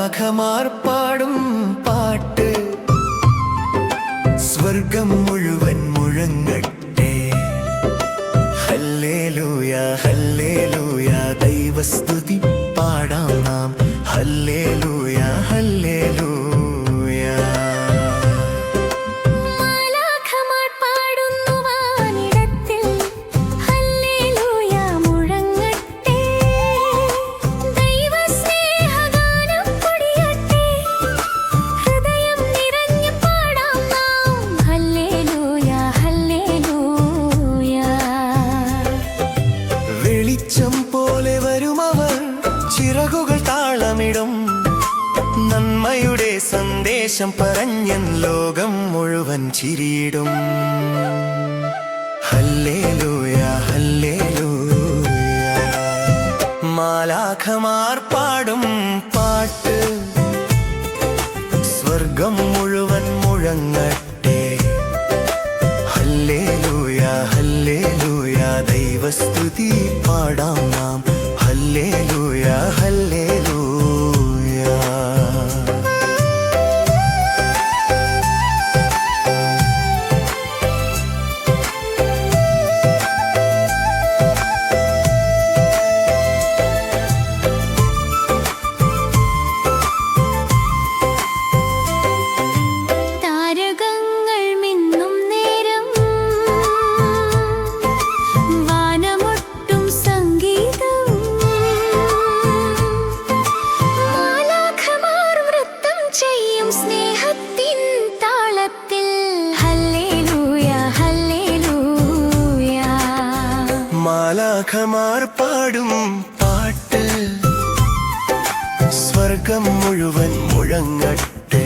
മാലാഖമാർ പാടും പാട്ട്. സ്വർഗം മുഴുവൻ മുഴങ്ങട്ടെ. ഹല്ലേലൂയ ഹല്ലേലൂയ ദൈവസ്തുതി. ചിറകുകൾ താളമിടും. നന്മയുടെ സന്ദേശം പറഞ്ഞൻ ലോകം മുഴുവൻ ചിരിയിടും. Hallelujah hallelujah. മാലാഖമാർ പാടും പാട്ട്. സ്വർഗം മുഴുവൻ മുഴങ്ങട്ടെ. ഹല്ലേലൂയ ഹല്ലേലൂയ. ദൈവസ്തുതി പാടാം നാം. ഹല്ലേലൂയ. മാലാഖമാർ പാടും പാട്ട്. സ്വർഗം മുഴുവൻ മുഴങ്ങട്ടെ.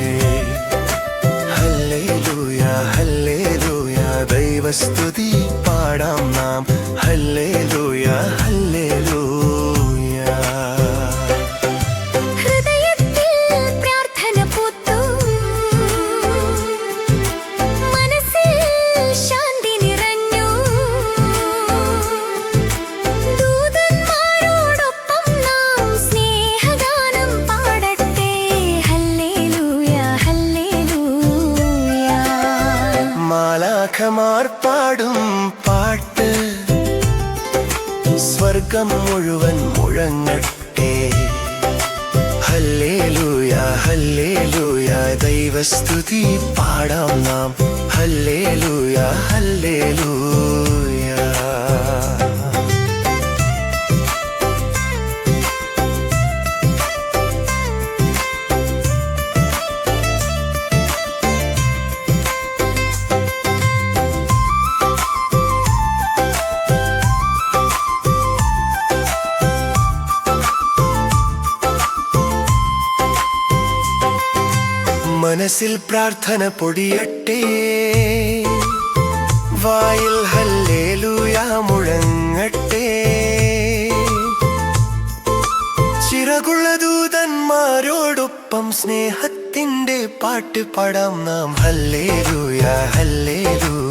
ഹല്ലേ ലൂയ ഹല്ലേ ലൂയ ദൈവസ്തുതി പാടാം നാം. ഹല്ലേ ലൂയ ഹല്ലേലൂയ ഹല്ലേലൂയ. മാലാഖമാർ പാടും പാട്ട് സ്വർഗം മുഴുവൻ മുഴങ്ങട്ടെ. ഹല്ലേലൂയ ഹല്ലേലൂയ ദൈവസ്തുതി പാടാം നാം. ഹല്ലേലൂയ ഹല്ലേലൂയ മനസ്സിൽ പ്രാർത്ഥന പൊടിയട്ടെ. വായിൽ ഹല്ലേലൂയ മുഴങ്ങട്ടെ. ചിറകുള്ളതൂതന്മാരോടൊപ്പം സ്നേഹത്തിന്റെ പാട്ട് പാടാം നാം. ഹല്ലേലൂയ ഹല്ലേലൂയ.